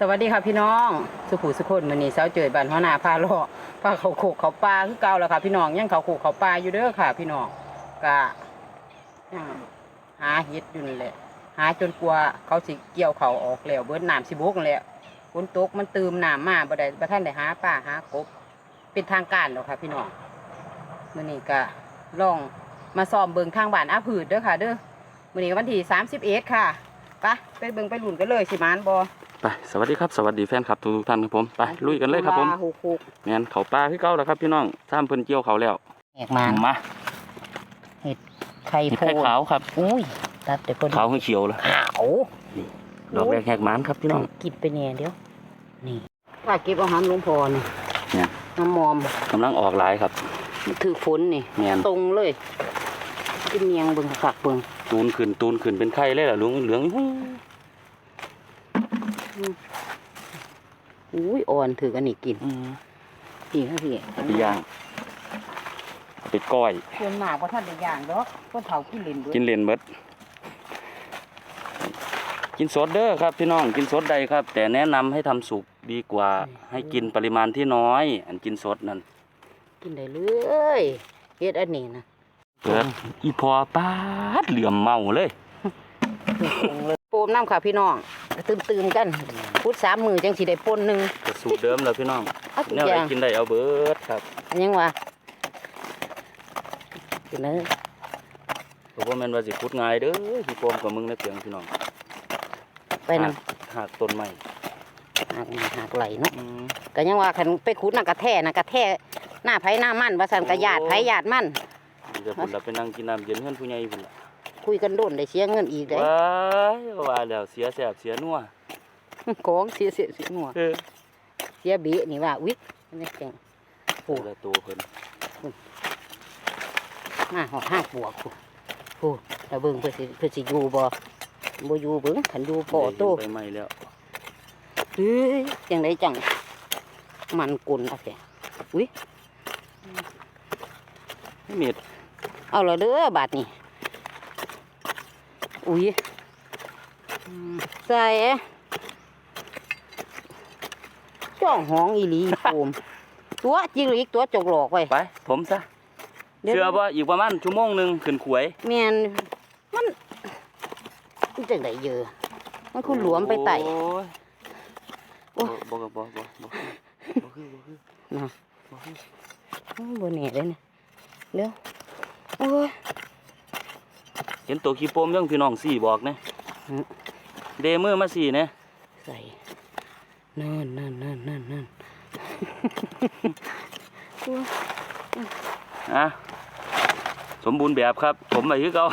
สวัสดีค่ะพี่น้องสุขุสุคนมื้อนี้เช้าเจอบ้านหัวหน้าพาเลาะพาเขาโขกเขาปลาคือเก่าแล้วค่ะ พี่น้องยังเขาโขกเขาปลาอยู่เด้อค่ะ พี่น้องกะยังหาเฮ็ดอยู่นั่นแหละ หาจนกลัวเขาสิเกี่ยวเขาออกแล้วเบิดน้ำสิบุกนั่นแหละฝนตกมันตืมน้ำมาบ่ได้บ่ทันได้หาปลาหากบ เป็นทางการแล้วค่ะ พี่น้องมื้อนี้ก็ลองมาซ้อมเบิ่งทางบ้านอาผืดเด้อค่ะ เด้อมื้อนี้วันที่31ค่ะไปไปเบิ่งไปหลุนกันเลยสิมานบ่ ไปสวัสดีครับสวัสดีแฟนครับทุกท่านครับผมไปลุยกันเลยครับผมฮูกฮูกแมนเขาปลาคือเก่าแล้วครับพี่น้องซ้ำเพิ่นเกี่ยวเขาแล้วแหกมันมาไข่เห็ดโพไข่ดขาวครับอุ้ยตัดเดี๋ยวพอดีขาวให้เขียวเลยขาวดอกแรกแหกหมานครับพี่น้องกินไปเนี่ยเดี๋ยวนี่ว่าเก็บอาหารหลวงพ่อนี่เนี่ยน้ำมอมกำลังออกหลายครับถือฝนนี่แมนตรงเลยกินเมียงเบิ่งฝักเบิ่งตูนขึ้นตูนขึ้นเป็นไข่เลยล่ะลุงเหลืองหุ้ย อุ้ยอ่อนถือกันนี่กินอืมพี่ค่ะพี่ไปย่างเอาไปก้อยส่วนมากว่าท่านได้ย่างดอกคนเผากินเล่นด้วยกินเลนเบิดกินสดเด้อครับพี่น้องกินสดใดครับ แต่แนะนำให้ทำสุกดีกว่า ให้กินปริมาณที่น้อย อันกินสดนั่นกินได้เลยเฮ็ดอันนี้นะเกิดอีพอปาดเหลื่อมเมาเลยตรงเลยโป มน้ำค่ะพี่น้องตื่มตื่มๆกันพุดสามมือจังสิได้ปนหนึ่งก็สูตรเดิมแล้วพี่น้องเอาทุกแนวอไหนย่างกินได้เอาเบิดครับอันยังวะกินเลยเพราะว่าแม่นว่าสิขุดง่ายเด้อพี่โปมกับมึงในเปียงพี่น้องไปนหากหากต้นไม้ำหักหักไหลเนาะอืมก็ยังว่าคันไปขุดน่ะกระแท่น่ะกระแท่หน้าไผหน้ามันว่าสันกระยาดไผยาดมัน เดี๋ยวพุ่นละไปนั่งกินน้ำเย็นเฮือนผู้ใหญ่พุ่นละ คุยกันโดนได้เสียเงินอีกได้ว้ายว่าแล้วเสียแสบเสียนัวของเสียเสียเสียหัวเออเสียเบีนี่ว่าอุ๊ยอันนี้เก่งโอ้ละตัวเพิ่นห้าหอดห้าปวกกูโอ้แต่เบิ่งเพื่อสิเพื่อสิอยู่บ่บ่อยู่เบิ่งขันอยู่พอโตได้เห็นไปใหม่แล้วเฮ้ยจังไดจังมันกุนเอาแกอุ้ยเม็ดเอาละเด้อบาดนี่ อุ้ยอืมใส่จ้องห้องอีหลีอีโฟมตัวจิงหลีกตัวจกหลอกไว้ไป ผมซะดี๋ยวเชื่อว่าอีกประมาณชั่วโมงหนึงขึ้นขวยแม่นมันมันจังไดเยอะ มันคุณหลวมไปไต่โอ้ยโอ้บ่บ่บ่บ่บ่บ่คือบ่คือนะบ่คือโอ้ยบ่แน่เลยเนี่ยเดี๋ยวโอ้ย เห็นตัวขี้โปมยังพี่น้องสี่บอกนะอืมเดมือมาสี่นะใส่นั่นนั่นนั่นนั่นนั่นอะสมบูรณ์แบบครับ ผมไปคือเก่า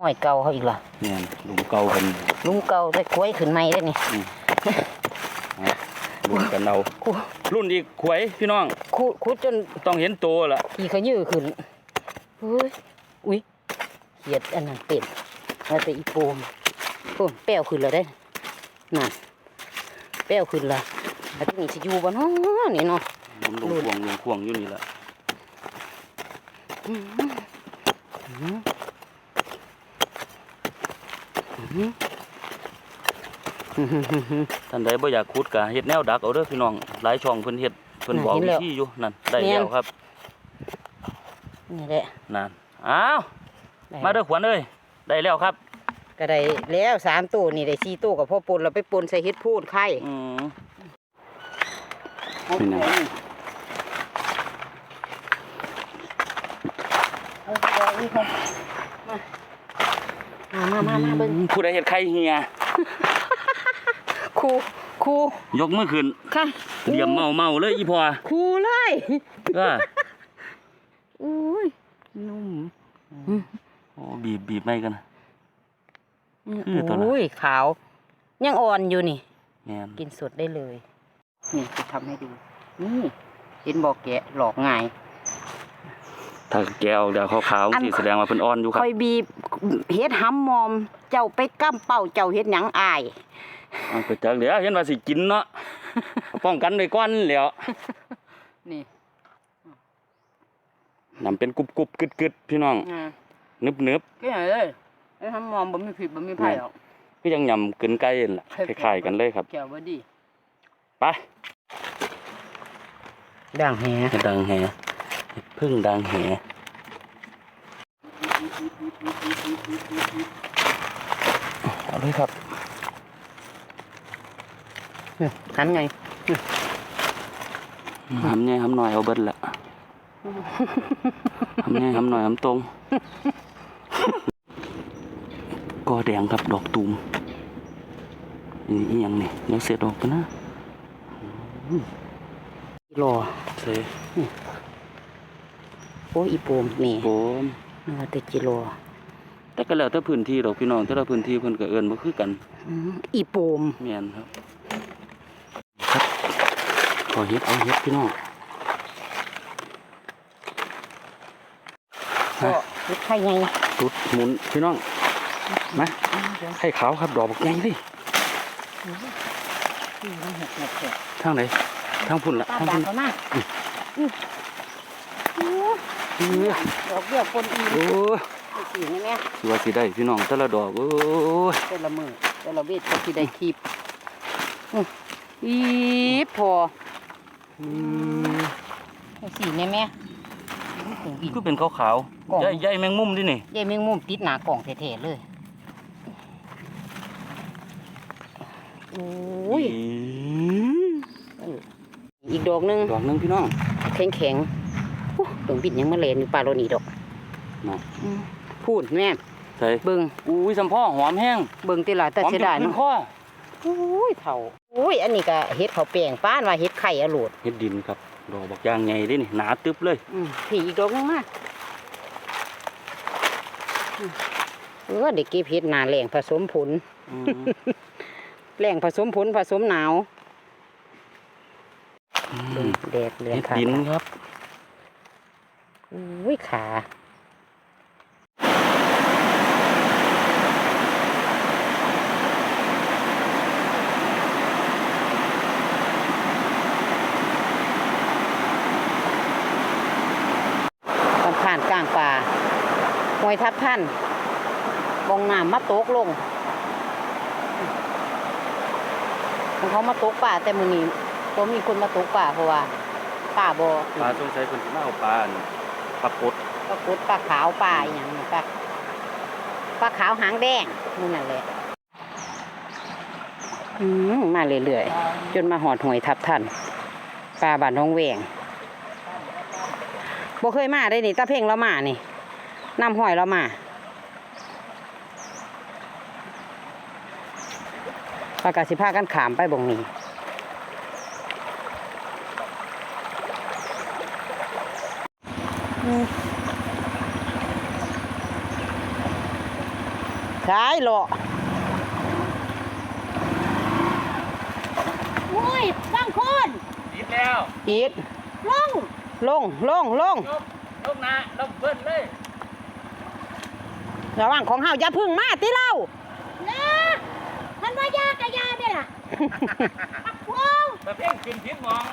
ห้อยเก่าเขาอีกล่ะเนี่ยลุงเก่าเพิ่นลุงเก่าได้ควยขึ้นใหม่ได้นี่รุ่นกันเอาคูรุ่นอีกขวยพี่น้องคูคูจนต้องเห็นโตล่ะขี่ขยื้อขึ้นเฮ้ยอุ้ย เขียดอันนั้นเป็นแล้วแต่อีโปมโอ้แป้วขึ้นแล้วได้น่ะแป้วขึ้นและแล้วที่นี่สิอยู่บ่เนาะนี่เนาะผมลงควงลงควงอยู่นี่แหละอื้อหืออื้อหืออื้อหืออื้อหือท่านใดบ่อยากขุดก็เฮ็ดแนวดักเอาเด้อพี่น้องหลายช่องเพิ่นเฮ็ดเพิ่นน่ะบอกเห็นวิแล้วธีอยู่นั่นได้แม่นแล้วครับนี่แหละนั่นอ้าวได้ มาเด้อขวัญเอ้ยได้แล้วครับก็ได้แล้วสามตัวนี่ได้สี่ตัวกับพ่อปนเราไปปนใส่เฮ็ดพูดไข่อืมเอาเป็นไงเอาเอาอีกคนมามามามาเบิ่งผู้ใดเฮ็ดไข่เฮียครูครูยกมือขึ้นค่ะเหลี่ยมเมาเมาๆเลยอีพอครูเลยก็อุ้ยนุ่มโอ้บีบบีบไม่กันนะคือตัวน่ะอุ้ยขาว ยังอ่อนอยู่นี่แม่นกินสดได้เลย นี่จะทำให้ดู นี่เห็นบอกแกะหลอกง่ายถ้าแกเอาเดี๋ยวขาวอันๆสิแสดงว่าเพิ่นอ่อนอยู่ครับคอยบีบเฮ็ดหำมอม เจ้าไปก้ำเป่าเจ้าเฮ็ดหยังอายอันก็จักเดี๋ยวเห็นว่าสิกินเนาะป้องกันไว้ก่อนแหล้วนี่นำเป็นกรุบๆกึดๆพี่น้อง อ่านึบแค่ไหนเลยไอ้หำมอมบ่มีผิดบ่มีไผ่หรอกก็ยังยำกึนไก่นั่นล่ะคล้ายๆกันเลยครับแก้วบ่ดีไปด่างแหเห็ดดังแหเห็ดพึ่งดังแหเอาเลยครับหันไงหำใหญ่หำหน่อยเอาเบิดละหำใหญ่หำหน่อยหำตรงกอ แดงครับดอกตูมนี่อีหยังนี่เดี๋ยวเสร็จออกกันนะรอเซ่โอ้ยอีโปมนี่ผมนึกว่าแต่กิโลแต่ก็แล้วแต่พื้นที่ดอกพี่น้องแต่ละพื้นที่เพิ่นก็เอิ้นบ่คือกันอืมอีโปมแม่นครับครับขอเฮ็ดเอาเฮ็ดพี่น้องก็ลูกไข่ไงตุดหมุนพี่น้อง มาไข่ขาวครับดอกบักใหญ่เลยทางไหนทางพุ่นละตามทางด่าพุ่นเขามาเออดอกเบี้ยคนอีโอ้ยสีนี่แม่สิว่าสิได้พี่น้องแต่ละดอกโอ้ยแต่ละมือแต่ละเวทก็สิได้คลิปอื้ออีพออืมสีนี่แม่ถึงบินคือเป็นขาวกล่องๆใหญ่ใหญ่แมงมุมดินี่ยายแมงมุมติดหนากล่องแท้ๆเลย อ้ยอืมอีกดอกหนึงดอกหนึงพี่น้อง แข็งแข็งๆอู้ถึงบินยังมาเลนอยู่ปลาโรนี่ดอกน่ะอืมพูดแม่ใส่เบิ่งอุ้ยสัมพ่อหอมแห้งเบิ่งติหลาแต่หอมเสียจนดายขึ้เนาะนคอโอ้ยเฒ่าโอ้ยอันนี้ก็เฮ็ดข้าวแป้งป้านว่าเฮ็ดไข่อโลดเฮ็ดดินครับดอกบักยางใหญ่เดินี่หนาตึบเลยอืมพี่อีกดอกหนึงมาอืมเออเด็กเก็บเฮ็ดหนาแหล่งผสมผลอืม แหล่งผสมผลผสมหนาวอืมแดดเลือนเฮ็ดขาดินครับอุ้ยขาตอนผ่านกลางป่าหวยทับท่านบองน้ำมาตกลง ของเขามาตกป่าแต่มือนี้ก็มีคนมาตกป่าเพราะว่าป่าบ่ปลาสงสัยเพิ่นสิมาเอาปลาอันปลากดปลากดปลาขาวปลาอหย่างนี้ปลาปลาขาวหางแดงนี่นั่นแหละอืมมาเรื่อยๆจนมาหอดหวยทับท่านปลาบานท้องแหวงบ่เคยมาได้นี่ตาเพ่งเรามานี่นำหอยเรามา ปลากาสิพากันขามไปบ่งนี้อืมขายหรอโอ้ยบางคนดิบแล้วอีดลงลง ลง ลง ลง ลงนะลงเบิ้นเลยระหว่างของเฮาอย่าพึ่งมาติเล่านะ ท่านว่ายากะยาได้ล่ะปักพวงตะเพ่งขึ้นทิศมอง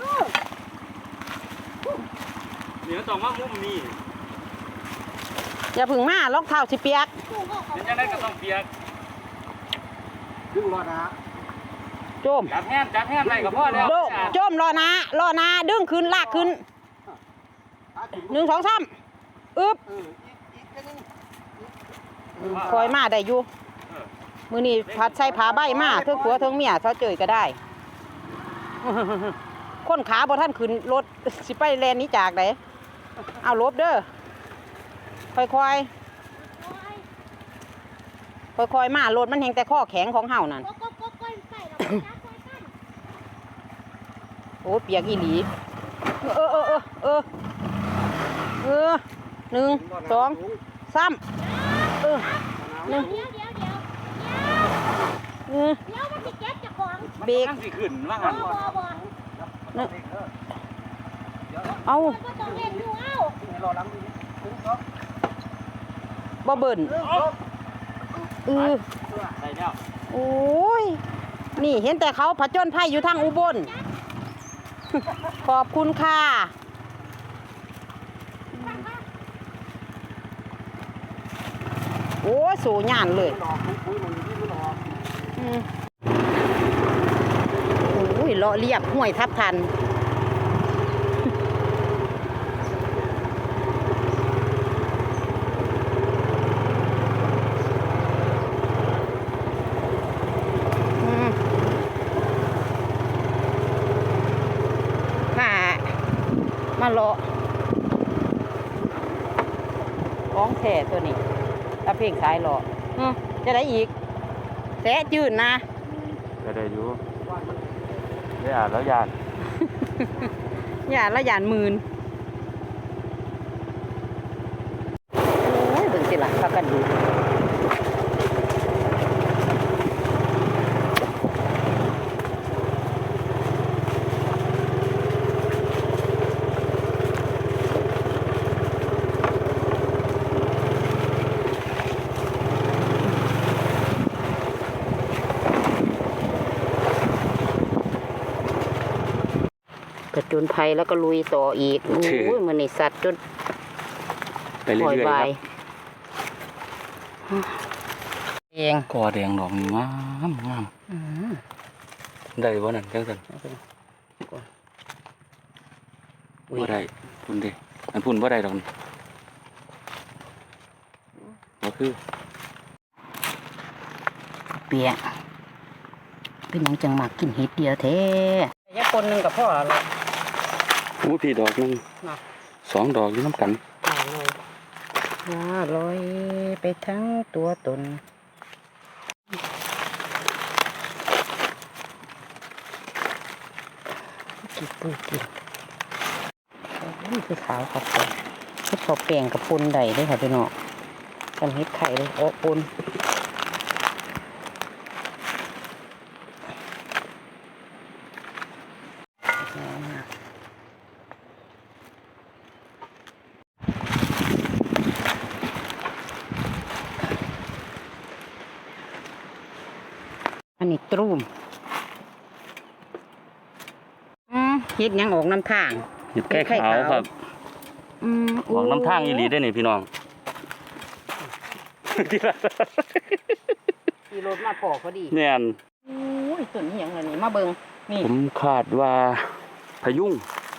ดูเดี๋ยวต้องว่ามุมนี้อย่าพึ่งมารองเท้าสิเปียกดูก็เขาเป็นยังไงก็ต้องเปียกโจมจับแห้งจับแห้งได้ก็พอแล้วโดมโจมรอนะรอนะดึงขึ้นลากขึ้นหนึ่งสองสามอึบคอยมาได้อยู่ มือนี้พัดใส่ผาใบมาเทิงผัวเทิงเมียเขาเจอก็ได้ คนขาบ่ท่านขึ้นรถสิไปแลนนี้จากไหนเอาลบเด้อค่อยๆค่อยๆมารถมันแหงแต่ข้อแข็งของเฮานั่นก็ก็ก็ก้อยใส่เราไปจ้าก้อยกันโอ้เปียกอีหลี เออเออเออเออเออหนึ่งสองสามเออหนึ่ง เดี๋ยวเดี๋ยวเดี๋ยวเออเดี๋ยวมันสิเก็บจากของเบรกสิขึ้นว่าบ่งั้นบ่บ่หนึ่งเอามันก็ต้องเล่นอยู่เอ้าบ่เบิ่นเออได้แล้วโอ้ย นี่เห็นแต่เขาผจญภัยอยู่ทางอุบล ขอบคุณค่ะ โอ้ยสูญานเลยดอกคุยมันที่มันออกอืม โอ้ยเลาะเรียบห้วยทับทัน มามาเลาะของแท้ตัวนี้ถ้าเพลงสายเลอืมจะได้อีก แสะจืดนะก็ได้อยู่ได้อ่านแล้วยานอย่าละยานหมื่นโอ้ยเบิ่งสิล่ะพากันดู นภัยแล้วก็ลุยต่ออีกโอ้ยมันนี่สัตว์จนไปเรื่ปล่ออยยๆบาครัยบเองกอแดงดอกนี่งามงามอืมได้บ่นั่นจังซั่นเอาไปก่อนอุ้ยบ่ได้พุ่นเด้อันพุ่นบ่ได้ดอกนี่บ่คือเปียกเป็นหยังจังมากกินเห็ดเดียวแท้ยาคนหนึ่งกับพ่อละ อู้พี่ดอกหนึงมาสองดอกอยู่น้ำกันลอยว่าลอยไปทั้งตัวตนกินปุ้ยกินนี่คือขาวครับผมเฮ็ดข้าวแกงกับปุนใดด้วยค่ะพี่น้องกันเฮ็ดไข่เลยโอ้ปุน อันนี้ตรูมอืมเฮ็ดหยังออกน้ำทาง เห็ดไข่ไข่ขาวขาวครับอืมออกน้ำทางอีหลีได้อนี่พี่น้อง ที่ละขี่รถมาปอกพอดีแม่นโอ้ยต้นนี้ยังไงนี่มาเบิงนี่ผมคาดว่าพายุง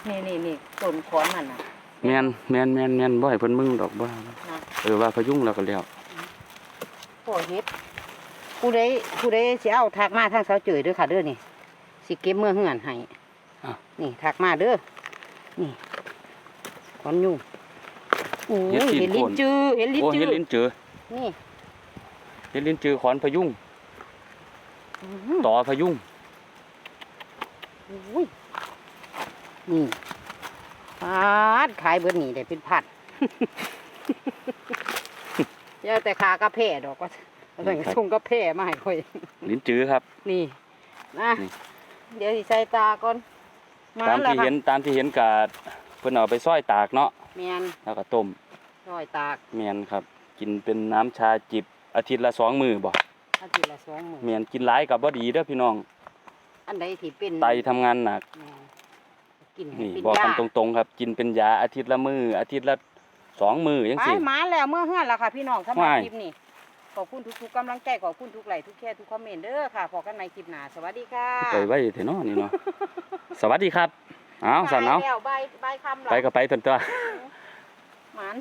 นี่นี่นี่ต้นขอนมันน่ะ แม่นแม่นแม่นแม่นบ่ให้เพิ่นมึงดอกบ่านะเออว่าพายุงแล้วก็แล้วพ่อเฮ็ด ผู้ใดผู้ใดสิเอาทักมาทางเสาเจยเด้อค่ะเด้อนี่สิเก็บเมื่อเฮือนให้อะ นี่ทักมาเด้อนี่ขอนยุ่งโอ้ยเฮ็ดตีนเห็นลิ้นโคน จือเห็นลิ้นโอ้จืเฮ็ดอลิ้นจือนี่เฮ็ดลิ้นจือขอนพายุงอื้อหือต่อพายุงโอ้ยนี่พาดขายเบิดนี่ได้เป็นพัดเจ้าแต่ขากาแฟดอก ว่าเอาแต่ส่งกาแฟมาให้ค่อย ลิ้นจือครับ นี่นะนี่ เดี๋ยวสิใส่ตาก่อนมาตามแล้วที่ค่ะเห็นตามที่เห็นกาเพิ่นเอาไปซอยตากเนาะแมนแล้วก็ต้มซอยตากแม่นครับ กินเป็นน้ำชาจิบอาทิตย์ละสองมื้อบ่อาทิตย์ละสองมื้อแม่นกินหลายก็บ่ดีเด้อพี่น้องอันใดที่เป็นไตทำงานหนัก แม่นกินให้นี่เป็นบอกยากันตรงๆครับ กินเป็นยาอาทิตย์ละมื้ออาทิตย์ละสองมื้อจังไปซี่มาแล้วเมื่อเฮือนแล้วค่ะพี่น้องสำหรับว้ายคลิปนี้ ขอบคุณทุกๆกำลังใจขอบคุณทุกไลค์ทุกแชร์ทุกคอมเมนต์เด้อค่ะพอกันใหม่คลิปหน้าสวัสดีค่ะไปไว้เถอะเนาะนี่เนาะสวัสดีครับเอาสั่นเอาไปแล้วบายบายคำเหรอไปก็ไปเถอะตัวหมาน